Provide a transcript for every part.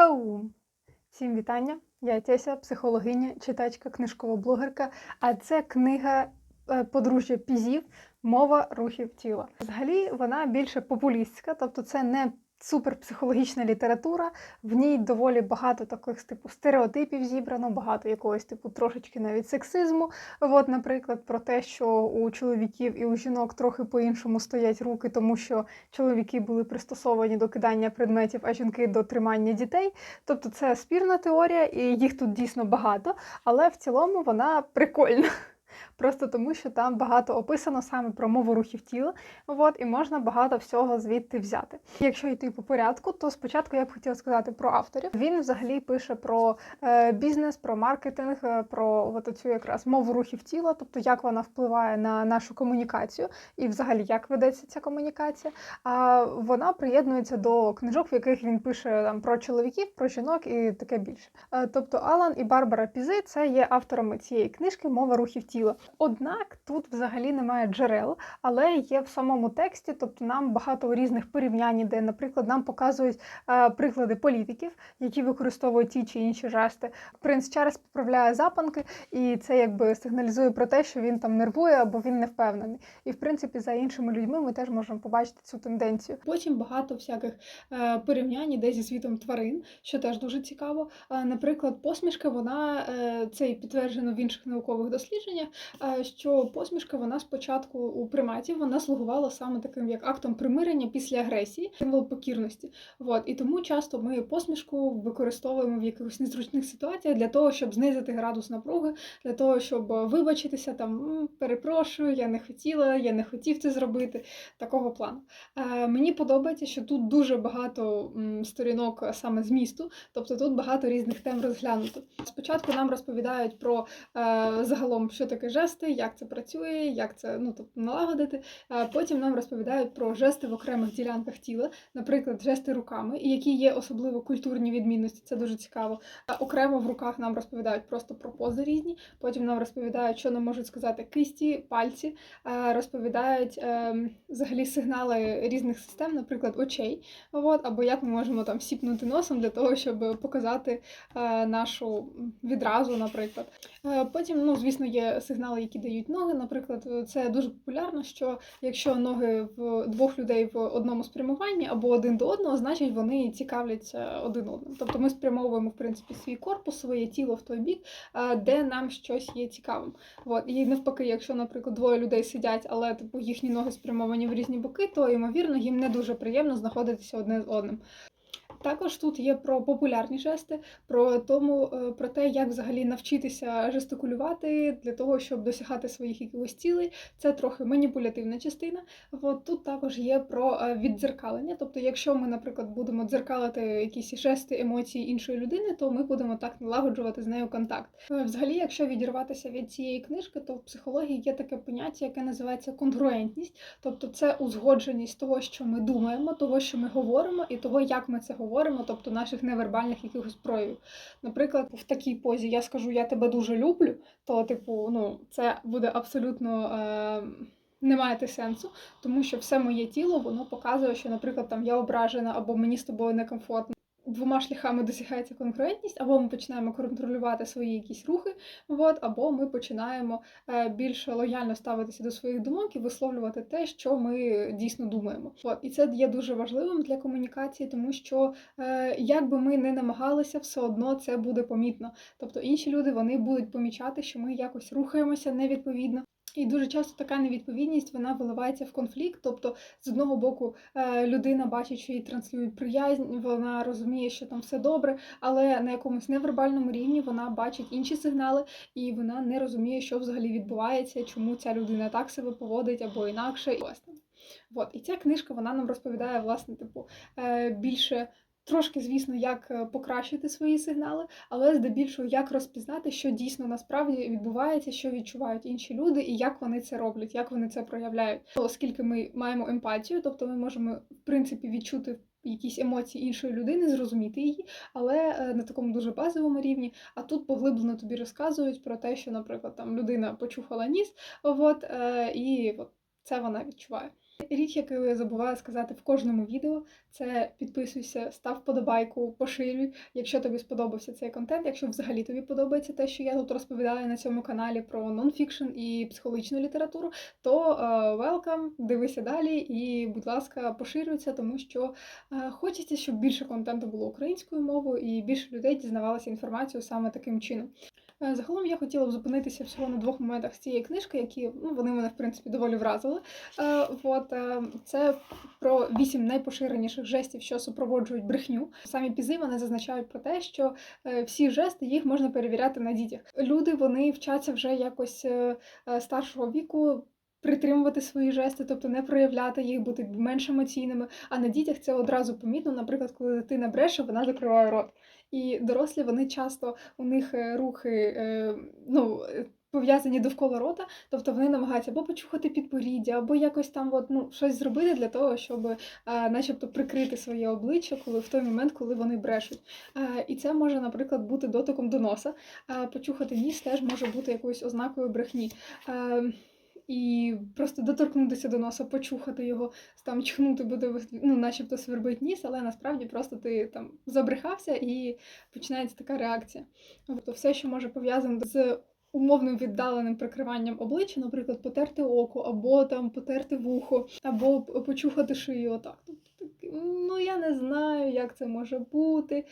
Паум! Всім вітання! Я Теся, психологиня, читачка, книжкова блогерка. А це книга е, подружжя Пізів Мова рухів тіла. Взагалі вона більше популістська, тобто це не суперпсихологічна література. В ній доволі багато таких типу стереотипів зібрано, багато якогось типу трошечки навіть сексизму. От, наприклад, про те, що у чоловіків і у жінок трохи по-іншому стоять руки, тому що чоловіки були пристосовані до кидання предметів, а жінки до тримання дітей. Тобто це спірна теорія, і їх тут дійсно багато, але в цілому вона прикольна. Просто тому, що там багато описано саме про мову рухів тіла, от, і можна багато всього звідти взяти. Якщо йти по порядку, то спочатку я б хотіла сказати про авторів. Він взагалі пише про е, бізнес, про маркетинг, е, про от оцю якраз мову рухів тіла, тобто як вона впливає на нашу комунікацію і взагалі як ведеться ця комунікація. А вона приєднується до книжок, в яких він пише там про чоловіків, про жінок і таке більше. Е, тобто Алан і Барбара Пізи це є авторами цієї книжки Мова рухів тіла. Однак тут взагалі немає джерел, але є в самому тексті, тобто нам багато різних порівнянь, де, наприклад, нам показують е, приклади політиків, які використовують ті чи інші жести. Принц Чарльз поправляє запанки, і це якби сигналізує про те, що він там нервує або він не впевнений. І в принципі, за іншими людьми ми теж можемо побачити цю тенденцію. Потім багато всяких е, порівнянь іде зі світом тварин, що теж дуже цікаво. Е, наприклад, посмішка, вона це і підтверджено в інших наукових дослідженнях. Е, Що посмішка вона спочатку у приматів вона слугувала саме таким як актом примирення після агресії, символ покірності. От і тому часто ми посмішку використовуємо в якихось незручних ситуаціях для того, щоб знизити градус напруги, для того, щоб вибачитися там перепрошую, я не хотіла, я не хотів це зробити. Такого плану. Е, мені подобається, що тут дуже багато сторінок саме змісту, тобто тут багато різних тем розглянуто. Спочатку нам розповідають про е, загалом, що таке жести, як це працює, як це ну, тобто, налагодити. Потім нам розповідають про жести в окремих ділянках тіла, наприклад, жести руками, які є особливо культурні відмінності. Це дуже цікаво. Окремо в руках нам розповідають просто про пози різні. Потім нам розповідають, що нам можуть сказати кисті, пальці, розповідають е, взагалі сигнали різних систем, наприклад, очей. От, або як ми можемо там сіпнути носом для того, щоб показати е, нашу відразу, наприклад. Е, Потім, ну, звісно, є сигнали, які дають ноги. Наприклад, це дуже популярно, що якщо ноги в двох людей в одному спрямуванні або один до одного, значить вони цікавляться один одним. Тобто ми спрямовуємо в принципі свій корпус, своє тіло в той бік, е, де нам щось є цікавим. От. І навпаки, якщо, наприклад, двоє людей сидять, але типу їхні ноги спрямовані в різні боки, то ймовірно їм не дуже приємно знаходитися одне з одним. Також тут є про популярні жести, про тому, е, про те, як взагалі навчитися жестикулювати для того, щоб досягати своїх якихось цілей. Це трохи маніпулятивна частина. От тут також є про е, віддзеркалення. Тобто, якщо ми, наприклад, будемо дзеркалити якісь жести, емоції іншої людини, то ми будемо так налагоджувати з нею контакт. Е, Взагалі, якщо відірватися від цієї книжки, то в психології є таке поняття, яке називається конгруентність, тобто це узгодженість того, що ми думаємо, того, що ми говоримо, і того, як ми це говоримо, тобто наших невербальних якихось проявів. Наприклад, в такій позі я скажу Я тебе дуже люблю, то, типу, ну, це буде абсолютно. Е- не маєте сенсу, тому що все моє тіло воно показує, що, наприклад, там я ображена або мені з тобою некомфортно. Двома шляхами досягається конкурентність, або ми починаємо контролювати свої якісь рухи, от, або ми починаємо е, більш лояльно ставитися до своїх думок і висловлювати те, що ми дійсно думаємо. От, і це є дуже важливим для комунікації, тому що е, як би ми не намагалися, все одно це буде помітно. Тобто інші люди вони будуть помічати, що ми якось рухаємося невідповідно. І дуже часто така невідповідність вона виливається в конфлікт. Тобто, з одного боку, е, людина бачить, що їй транслюють приязнь, вона розуміє, що там все добре, але на якомусь невербальному рівні вона бачить інші сигнали, і вона не розуміє, що взагалі відбувається, чому ця людина так себе поводить або інакше. Власне, от і ця книжка вона нам розповідає власне, типу, е, більше. Трошки, звісно, як е, покращити свої сигнали, але здебільшого як розпізнати, що дійсно насправді відбувається, що відчувають інші люди, і як вони це роблять, як вони це проявляють. Оскільки ми маємо емпатію, тобто ми можемо в принципі відчути якісь емоції іншої людини, зрозуміти її, але е, на такому дуже базовому рівні. А тут поглиблено тобі розказують про те, що, наприклад, там людина почухала ніс, от, е, і от це вона відчуває. Річ, яку я забуваю сказати в кожному відео, це підписуйся, став вподобайку, поширюй, якщо тобі сподобався цей контент, якщо взагалі тобі подобається те, що я тут розповідаю на цьому каналі про нонфікшн і психологічну літературу, то welcome, дивися далі і, будь ласка, поширюй це, тому що е, хочеться, щоб більше контенту було українською мовою і більше людей дізнавалося інформацію саме таким чином. Е, Загалом я хотіла б зупинитися всього на двох моментах з цієї книжки, які ну, вони мене в принципі доволі вразили. Е, от, е, це про вісім найпоширеніших жестів, що супроводжують брехню. Самі пізи вони зазначають про те, що всі жести їх можна перевіряти на дітях. Люди вони вчаться вже якось старшого віку. Притримувати свої жести, тобто не проявляти їх, бути менш емоційними. А на дітях це одразу помітно. Наприклад, коли дитина бреше, вона закриває рот. І дорослі вони часто у них е, рухи е, ну, е, пов'язані довкола рота, тобто вони намагаються або почухати підборіддя, або якось там от, ну, щось зробити для того, щоб е, начебто прикрити своє обличчя, коли в той момент, коли вони брешуть. Е, і це може, наприклад, бути дотиком до носа. Е, почухати ніс теж може бути якоюсь ознакою брехні. Е, і просто доторкнутися до носа, почухати його, там чхнути буде ну, начебто свербить ніс, але насправді просто ти там забрехався і починається така реакція. Тобто все, що може пов'язано з умовним віддаленим прикриванням обличчя, наприклад, потерти око, або там потерти вухо, або почухати шию. Отак. Ну я не знаю, як це може бути.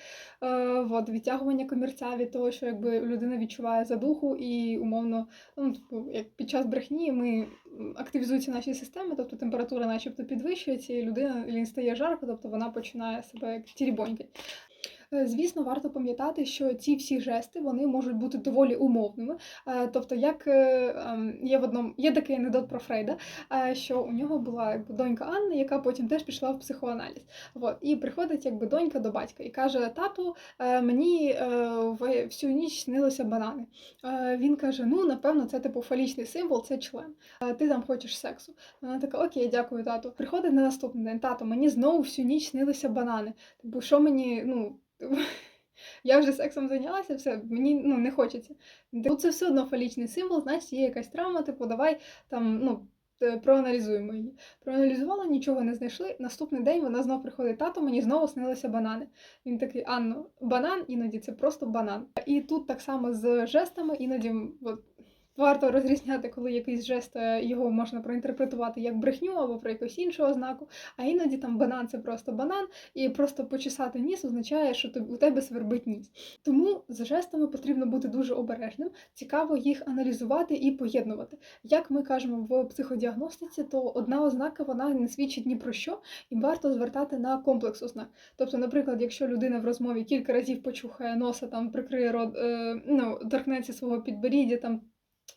Е, от, відтягування комірця від того, що якби людина відчуває задуху і умовно, ну, типу, як під час брехні ми активізуються наші системи, тобто температура начебто підвищується, і людина стає жарко, тобто вона починає себе як тірібонькати. Е, Звісно, варто пам'ятати, що ці всі жести вони можуть бути доволі умовними. Е, Тобто, як е, ем, є в одному є такий анекдот про Фрейда, що у нього була якби донька Анна, яка потім теж пішла в психоаналіз. От і приходить якби донька до батька і каже: Тату, мені всю ніч снилися банани. Він каже: Ну, напевно, це типу фалічний символ, це член. Ти там хочеш сексу. Вона така, окей, дякую, тату. Приходить на наступний день. Тато, мені знову всю ніч снилися банани. Типу, що мені, ну. Я вже сексом зайнялася, все, мені ну, не хочеться. Він «Ну, це все одно фалічний символ, значить є якась травма, типу, давай там, ну, е, проаналізуємо її. Проаналізувала, нічого не знайшли. Наступний день вона знов приходить, тато, мені знову снилися банани. Він такий, Анно, банан іноді це просто банан. І тут так само з жестами, іноді от, варто розрізняти, коли якийсь жест е, його можна проінтерпретувати як брехню або про якусь іншу ознаку, а іноді там банан це просто банан, і просто почесати ніс означає, що у тебе свербить ніс. Тому з жестами потрібно бути дуже обережним, цікаво їх аналізувати і поєднувати. Як ми кажемо в психодіагностиці, то одна ознака вона не свідчить ні про що, і варто звертати на комплекс ознак. Тобто, наприклад, якщо людина в розмові кілька разів почухає носа, там прикриє рот, е, ну, торкнеться свого підборіддя, там.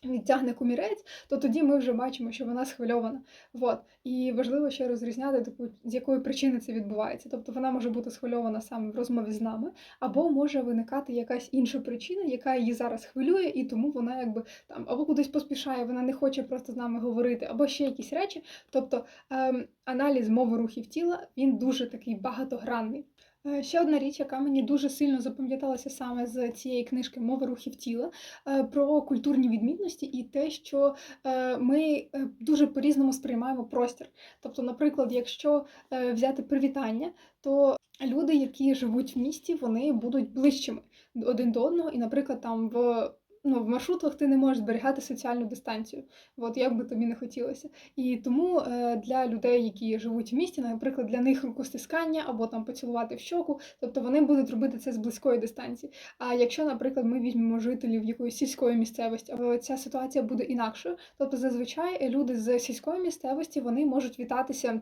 Відтягне кумірець, то тоді ми вже бачимо, що вона схвильована. Вот. І важливо ще розрізняти, типу, з якої причини це відбувається. Тобто вона може бути схвильована саме в розмові з нами, або може виникати якась інша причина, яка її зараз хвилює, і тому вона якби там або кудись поспішає, вона не хоче просто з нами говорити, або ще якісь речі. Тобто ем, аналіз мови рухів тіла він дуже такий багатогранний. Е, Ще одна річ, яка мені дуже сильно запам'яталася саме з цієї книжки Мова рухів тіла е, про культурні відмінності і те, що е, ми дуже по-різному сприймаємо простір. Тобто, наприклад, якщо взяти привітання, то люди, які живуть в місті, вони будуть ближчими один до одного, і, наприклад, там в Ну, в маршрутках ти не можеш зберігати соціальну дистанцію, от як би тобі не хотілося. І тому е, для людей, які живуть в місті, наприклад, для них рукостискання або там поцілувати в щоку, тобто вони будуть робити це з близької дистанції. А якщо, наприклад, ми візьмемо жителів якоїсь сільської місцевості, е, ця ситуація буде інакшою. Тобто, зазвичай люди з сільської місцевості вони можуть вітатися.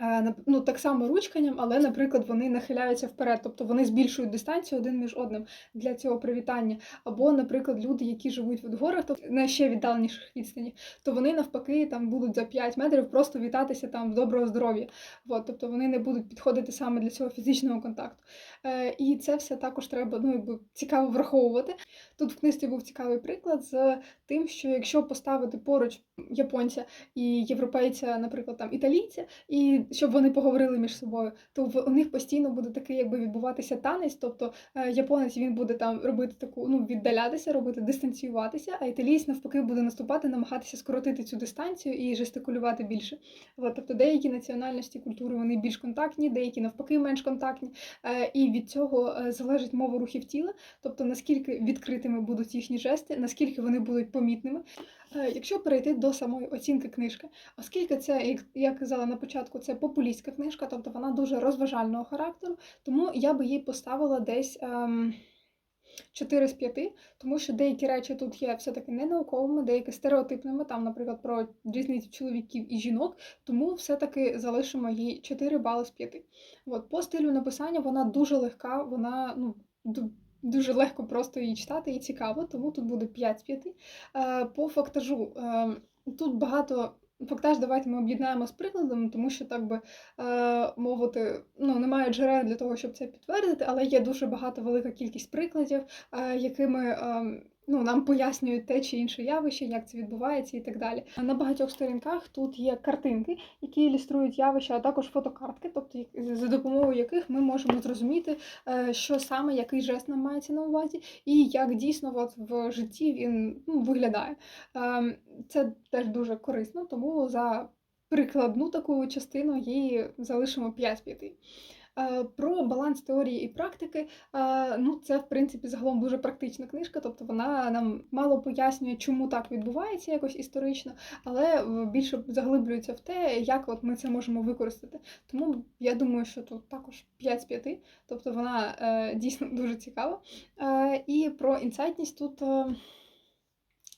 Е, Ну, так само ручканням, але, наприклад, вони нахиляються вперед, тобто вони збільшують дистанцію один між одним для цього привітання. Або, наприклад, люди, які живуть в горах, тобто на ще віддаленіших відстані, то вони навпаки там будуть за 5 метрів просто вітатися там в доброго здоров'я. От, тобто вони не будуть підходити саме для цього фізичного контакту. Е, і це все також треба ну, якби, цікаво враховувати. Тут в книжці був цікавий приклад з тим, що якщо поставити поруч японця і європейця, наприклад, там італійця, і щоб вони поговорили між собою, то в у них постійно буде такий, якби відбуватися танець. Тобто е, японець він буде там робити таку, ну віддалятися, робити дистанціюватися, а італієць навпаки буде наступати, намагатися скоротити цю дистанцію і жестикулювати більше. От, тобто деякі національності культури вони більш контактні, деякі навпаки менш контактні. Е, і від цього е, залежить мова рухів тіла, тобто наскільки відкритими будуть їхні жести, наскільки вони будуть помітними. Якщо перейти до самої оцінки книжки, оскільки це, як я казала на початку, це популістська книжка, тобто вона дуже розважального характеру, тому я би їй поставила десь. Ем... 4 з 5, тому що деякі речі тут є все-таки не науковими, деякі стереотипними, там, наприклад, про різницю чоловіків і жінок, тому все-таки залишимо їй 4 бали з 5. От, по стилю написання вона дуже легка, вона ну, дуже легко просто її читати і цікаво, тому тут буде 5 з 5. Е, По фактажу е, тут багато. Фактаж, давайте ми об'єднаємо з прикладом, тому що так би е, мовити, ну немає джерел для того, щоб це підтвердити, але є дуже багато велика кількість прикладів, е, якими е, ну, нам пояснюють те чи інше явище, як це відбувається і так далі. На багатьох сторінках тут є картинки, які ілюструють явища, а також фотокартки, тобто за допомогою яких ми можемо зрозуміти, е, що саме який жест нам мається на увазі, і як дійсно от в житті він ну, виглядає. Ем, Це теж дуже корисно, тому за прикладну таку частину її залишимо 5 з 5. Е, Про баланс теорії і практики, е, ну це в принципі загалом дуже практична книжка, тобто вона нам мало пояснює, чому так відбувається якось історично, але е, більше заглиблюється в те, як от ми це можемо використати. Тому я думаю, що тут також 5 з 5, тобто вона дійсно дуже цікава. І про інсайтність тут.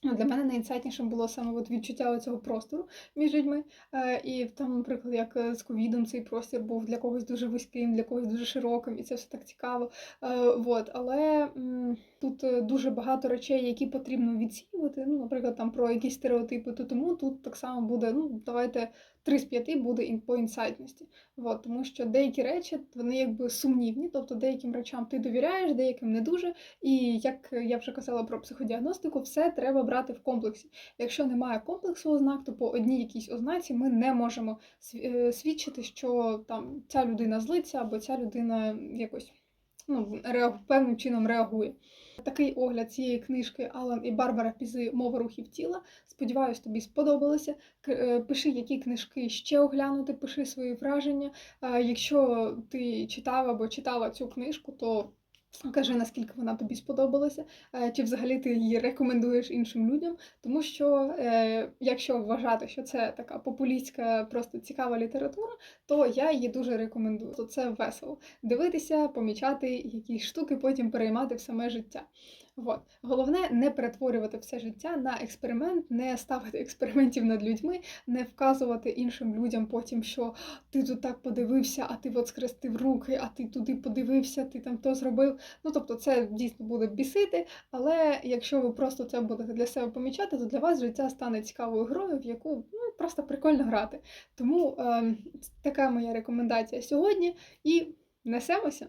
Ну, для мене найінсайтнішим було саме от відчуття цього простору між людьми. Е, і там, наприклад, як е, з ковідом цей простір був для когось дуже вузьким, для когось дуже широким, і це все так цікаво. Е, вот. Але тут дуже багато речей, які потрібно відсіювати. Ну, наприклад, там про якісь стереотипи, то тому тут так само буде, ну, давайте 3 з 5 буде по інсайтності. Вот. Тому що деякі речі вони якби сумнівні, тобто деяким речам ти довіряєш, деяким не дуже. І як я вже казала про психодіагностику, все треба брати в комплексі. Якщо немає комплексу ознак, то по одній якійсь ознаці ми не можемо е, свідчити, що там ця людина злиться або ця людина якось ну, реагу- певним чином реагує. Такий огляд цієї книжки Алан і Барбара Пізи Мова рухів тіла. Сподіваюсь, тобі сподобалося. Е, Пиши, які книжки ще оглянути, пиши свої враження. Е, Якщо ти читав або читала цю книжку, то Кажи, наскільки вона тобі сподобалася, е, чи взагалі ти її рекомендуєш іншим людям, тому що е, якщо вважати, що це така популістська, просто цікава література, то я її дуже рекомендую. То це весело дивитися, помічати якісь штуки, потім переймати в саме життя. Вот. Головне не перетворювати все життя на експеримент, не ставити експериментів над людьми, не вказувати іншим людям потім, що ти тут так подивився, а ти от скрестив руки, а ти туди подивився, ти там то зробив. Ну тобто, це дійсно буде бісити. Але якщо ви просто це будете для себе помічати, то для вас життя стане цікавою грою, в яку ну, просто прикольно грати. Тому е, така моя рекомендація сьогодні і несемося.